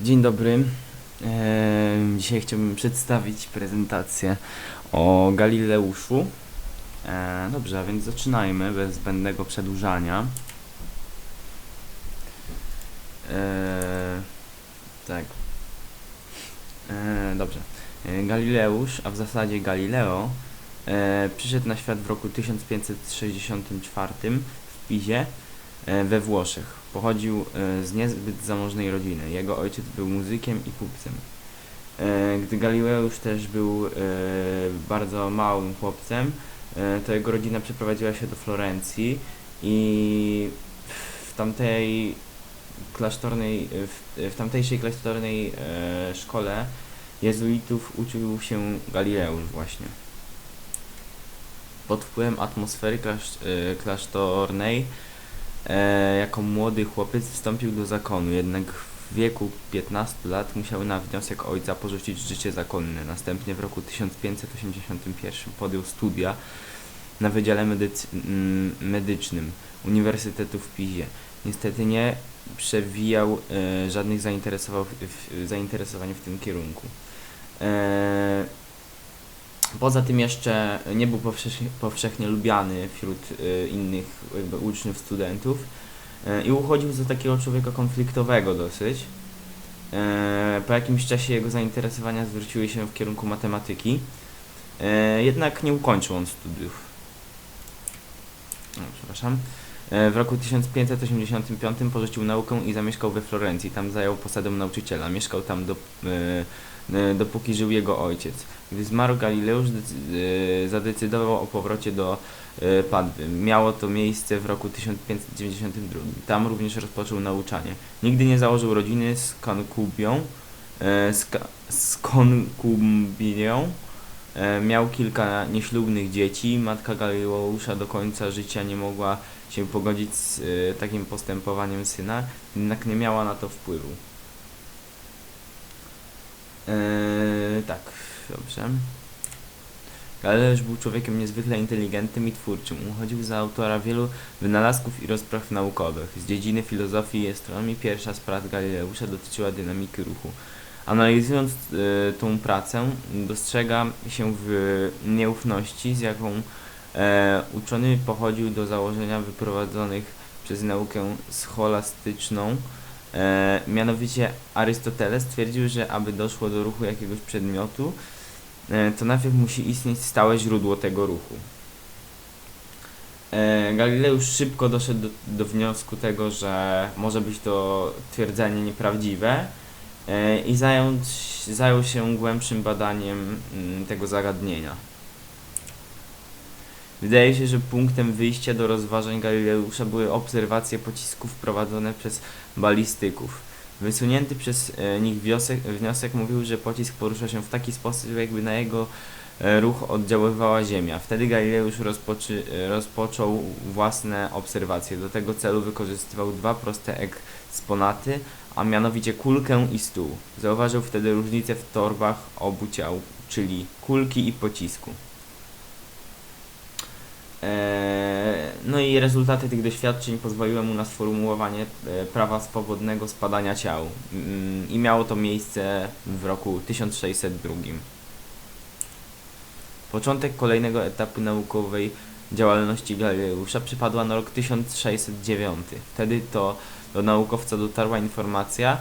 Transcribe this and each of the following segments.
dzień dobry. Em, Dzisiaj chciałbym przedstawić prezentację o Galileuszu. E, Dobrze, a więc zaczynajmy bez zbędnego przedłużania. E, Tak. E, Dobrze. E, Galileusz, a w zasadzie Galileo, e, przyszedł na świat w roku 1564 w Pizie e, we Włoszech. Pochodził e, z niezbyt zamożnej rodziny. Jego ojciec był muzykiem i kupcem. E, Gdy Galileusz też był e, bardzo małym chłopcem, e, to jego rodzina przeprowadziła się do Florencji i w tamtej klasztornej, w, w tamtejszej klasztornej e, szkole jezuitów uczył się Galileusz właśnie. Pod wpływem atmosfery klasz, e, klasztornej e, jako młody chłopiec wstąpił do zakonu, jednak w wieku 15 lat musiał na wniosek ojca porzucić życie zakonne. Następnie w roku 1581 podjął studia na Wydziale Medycy- Medycznym Uniwersytetu w Pizie. Niestety nie przewijał e, żadnych zainteresował, w, zainteresowań w tym kierunku. E, Poza tym jeszcze nie był powszechnie, powszechnie lubiany wśród e, innych jakby uczniów, studentów e, i uchodził za takiego człowieka konfliktowego dosyć. E, Po jakimś czasie jego zainteresowania zwróciły się w kierunku matematyki, e, jednak nie ukończył on studiów. No, przepraszam. E, W roku 1585 porzucił naukę i zamieszkał we Florencji. Tam zajął posadę nauczyciela. Mieszkał tam do, e, e, dopóki żył jego ojciec. Gdy zmarł Galileusz, decy- zadecydował o powrocie do Padwy. Miało to miejsce w roku 1592. Tam również rozpoczął nauczanie. Nigdy nie założył rodziny z konkubią, z, z konkubią. E, Miał kilka nieślubnych dzieci. Matka Galileusza do końca życia nie mogła się pogodzić z e, takim postępowaniem syna, jednak nie miała na to wpływu. Eee, tak, dobrze. Galileusz był człowiekiem niezwykle inteligentnym i twórczym. Uchodził za autora wielu wynalazków i rozpraw naukowych. Z dziedziny filozofii i astronomii pierwsza z prac Galileusza dotyczyła dynamiki ruchu. Analizując e, tą pracę, dostrzega się w nieufności, z jaką e, uczony pochodził do założenia wyprowadzonych przez naukę scholastyczną. E, mianowicie Arystoteles twierdził, że aby doszło do ruchu jakiegoś przedmiotu, e, to najpierw musi istnieć stałe źródło tego ruchu. E, Galileusz szybko doszedł do, do wniosku tego, że może być to twierdzenie nieprawdziwe i zająć, zajął się głębszym badaniem mm, tego zagadnienia. Wydaje się, że punktem wyjścia do rozważań Galileusza były obserwacje pocisków prowadzone przez balistyków. Wysunięty przez e, nich wniosek, wniosek mówił, że pocisk porusza się w taki sposób, jakby na jego e, ruch oddziaływała Ziemia. Wtedy Galileusz rozpoczy, e, rozpoczął własne obserwacje. Do tego celu wykorzystywał dwa proste eksponaty, a mianowicie kulkę i stół. Zauważył wtedy różnicę w torbach obu ciał, czyli kulki i pocisku. Eee, No i rezultaty tych doświadczeń pozwoliły mu na sformułowanie e, prawa swobodnego spadania ciał Mm, i miało to miejsce w roku 1602. Początek kolejnego etapu naukowej działalności Galileusza przypadła na rok 1609. Wtedy to do naukowca dotarła informacja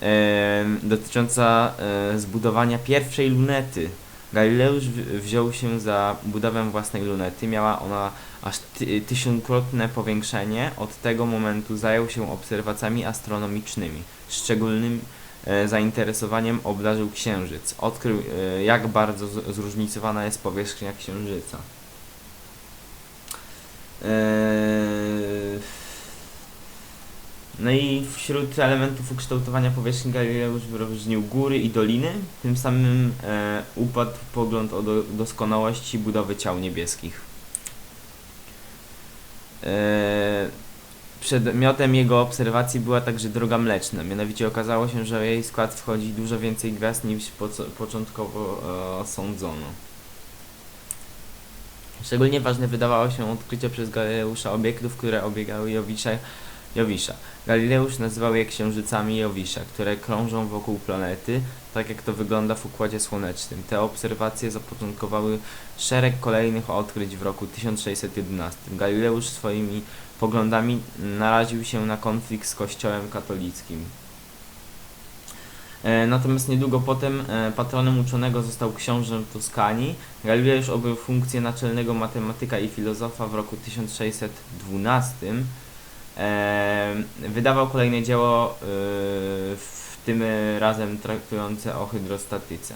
em, dotycząca e, zbudowania pierwszej lunety Galileusz wziął się za budowę własnej lunety. Miała ona aż ty, tysiąckrotne powiększenie. Od tego momentu zajął się obserwacjami astronomicznymi. Szczególnym e, zainteresowaniem obdarzył Księżyc. Odkrył, e, jak bardzo zróżnicowana jest powierzchnia Księżyca. Eee, no i wśród elementów ukształtowania powierzchni Galileusz wyróżnił góry i doliny, tym samym e, upadł pogląd o do, doskonałości budowy ciał niebieskich. Przedmiotem jego obserwacji była także droga mleczna, mianowicie okazało się, że w jej skład wchodzi dużo więcej gwiazd niż początkowo e, sądzono. Szczególnie ważne wydawało się odkrycie przez Galileusza obiektów, które obiegały Jowisza Jowisza. Galileusz nazywał je księżycami Jowisza, które krążą wokół planety, tak jak to wygląda w Układzie Słonecznym. Te obserwacje zapoczątkowały szereg kolejnych odkryć w roku 1611. Galileusz swoimi poglądami naraził się na konflikt z Kościołem katolickim. E, Natomiast niedługo potem e, patronem uczonego został książę Toskanii. Galileusz objął funkcję naczelnego matematyka i filozofa w roku 1612. E, Wydawał kolejne dzieło, w tym razem traktujące o hydrostatyce.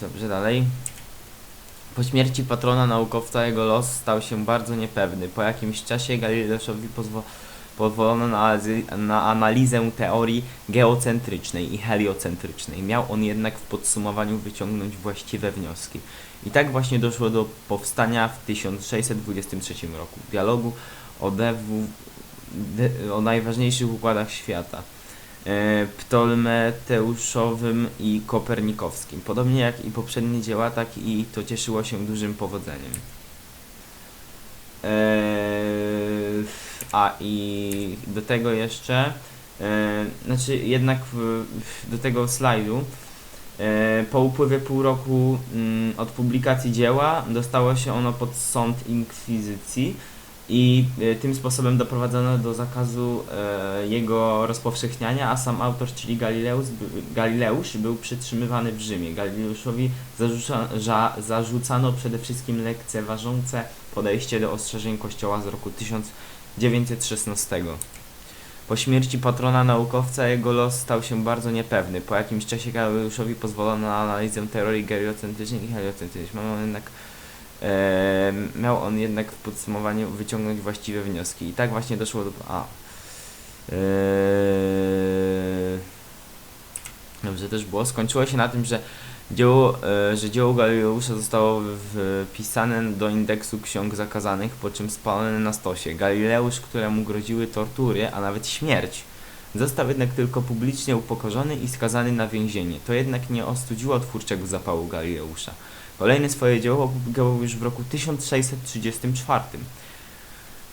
Dobrze, dalej. Po śmierci patrona naukowca jego los stał się bardzo niepewny. Po jakimś czasie Galileuszowi pozwo- pozwolono na, na analizę teorii geocentrycznej i heliocentrycznej. Miał on jednak w podsumowaniu wyciągnąć właściwe wnioski. I tak właśnie doszło do powstania w 1623 roku dialogu o, o najważniejszych układach świata. E, Ptolemeuszowym i Kopernikowskim. Podobnie jak i poprzednie dzieła, tak i to cieszyło się dużym powodzeniem. Eee, a i do tego jeszcze, e, znaczy jednak do tego slajdu, e, po upływie pół roku mm, od publikacji dzieła dostało się ono pod sąd inkwizycji i e, tym sposobem doprowadzono do zakazu e, jego rozpowszechniania, a sam autor, czyli Galileus, by- Galileusz, był przytrzymywany w Rzymie. Galileuszowi zarzuca, zarzucano przede wszystkim lekceważące podejście do ostrzeżeń Kościoła z roku 1916. Po śmierci patrona naukowca jego los stał się bardzo niepewny. Po jakimś czasie Galileuszowi pozwolono na analizę teorii geliocentrycznej i heliocentrycznej. Miał on jednak, miał on jednak w podsumowaniu wyciągnąć właściwe wnioski. I tak właśnie doszło do... A. Dobrze też było. Skończyło się na tym, że Dzieło, e, że dzieło Galileusza zostało wpisane do indeksu ksiąg zakazanych, po czym spalone na stosie. Galileusz, któremu groziły tortury, a nawet śmierć, został jednak tylko publicznie upokorzony i skazany na więzienie. To jednak nie ostudziło twórczego zapału Galileusza. Kolejne swoje dzieło opublikował już w roku 1634.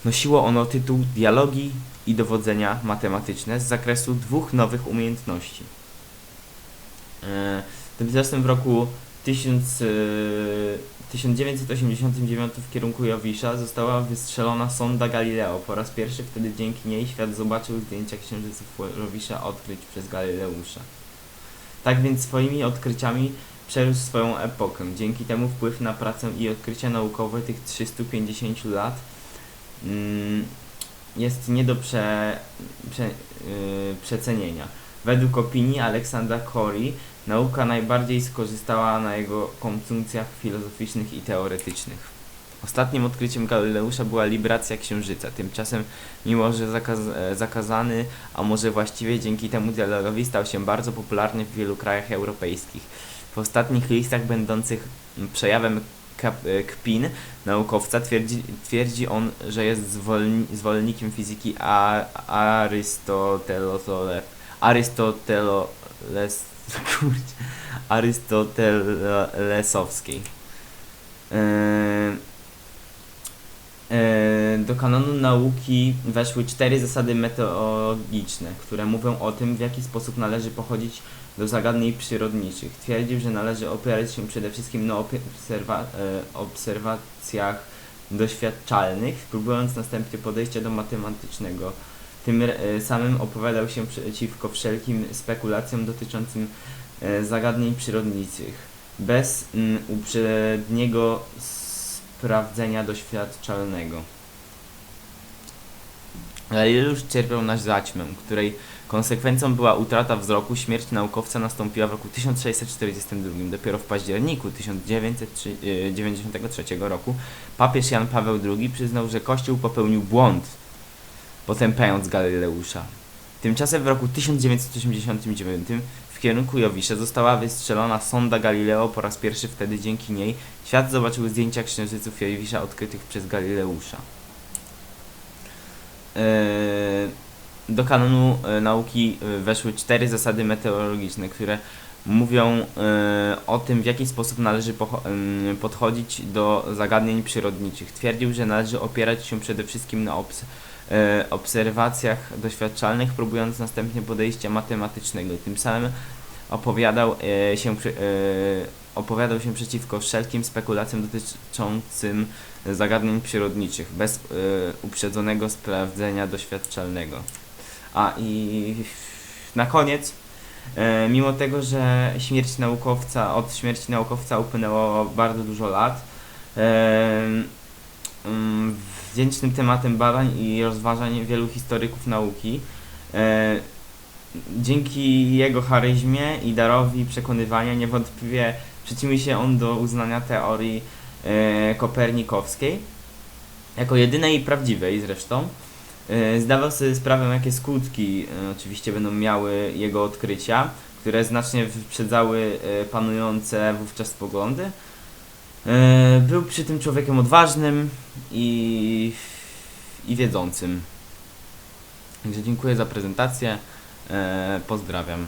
Nosiło ono tytuł Dialogi i dowodzenia matematyczne z zakresu dwóch nowych umiejętności. E, Tymczasem w roku 1000, e, 1989 w kierunku Jowisza została wystrzelona sonda Galileo. Po raz pierwszy wtedy dzięki niej świat zobaczył zdjęcia księżyców Jowisza odkryć przez Galileusza. Tak więc swoimi odkryciami przeżył swoją epokę. Dzięki temu wpływ na pracę i odkrycia naukowe tych 350 lat mm, jest nie do prze, prze, yy, przecenienia. Według opinii Aleksandra Corey Nauka najbardziej skorzystała na jego konsumpcjach filozoficznych i teoretycznych. Ostatnim odkryciem Galileusza była libracja księżyca. Tymczasem, mimo że zakaz, e, zakazany, a może właściwie dzięki temu dialogowi stał się bardzo popularny w wielu krajach europejskich. W ostatnich listach będących przejawem e, kpin naukowca twierdzi, twierdzi on, że jest zwolni, zwolennikiem fizyki a, Arystoteles, kurczę, Arystotelesowskiej. Eee, do kanonu nauki weszły cztery zasady meteorologiczne, które mówią o tym, w jaki sposób należy pochodzić do zagadnień przyrodniczych. Twierdził, że należy opierać się przede wszystkim na obserwa- e, obserwacjach doświadczalnych, próbując następnie podejścia do matematycznego. Tym e, samym opowiadał się przeciwko wszelkim spekulacjom dotyczącym e, zagadnień przyrodniczych, bez uprzedniego sprawdzenia doświadczalnego. Galileusz cierpiał na zaćmę, której konsekwencją była utrata wzroku. Śmierć naukowca nastąpiła w roku 1642. Dopiero w październiku 1993 roku papież Jan Paweł II przyznał, że Kościół popełnił błąd, potępiając Galileusza. Tymczasem w roku 1989 w kierunku Jowisza została wystrzelona sonda Galileo po raz pierwszy wtedy dzięki niej świat zobaczył zdjęcia księżyców Jowisza odkrytych przez Galileusza. Eee, do kanonu e, nauki e, weszły cztery zasady meteorologiczne, które mówią e, o tym, w jaki sposób należy podchodzić do zagadnień przyrodniczych. Twierdził, że należy opierać się przede wszystkim na obs- e, obserwacjach doświadczalnych, próbując następnie podejścia matematycznego. Tym samym opowiadał e, się, e, opowiadał się przeciwko wszelkim spekulacjom dotyczącym zagadnień przyrodniczych, bez e, uprzedzonego sprawdzenia doświadczalnego. A i na koniec, e, mimo tego, że śmierć naukowca, od śmierci naukowca upłynęło bardzo dużo lat, e, mm, wdzięcznym tematem badań i rozważań wielu historyków nauki, e, dzięki jego charyzmie i darowi przekonywania niewątpliwie przyczynił się on do uznania teorii e, kopernikowskiej jako jedynej i prawdziwej zresztą. E, Zdawał sobie sprawę, jakie skutki oczywiście będą miały jego odkrycia, które znacznie wyprzedzały panujące wówczas poglądy. E, Był przy tym człowiekiem odważnym i, i wiedzącym. Także dziękuję za prezentację. E, Pozdrawiam.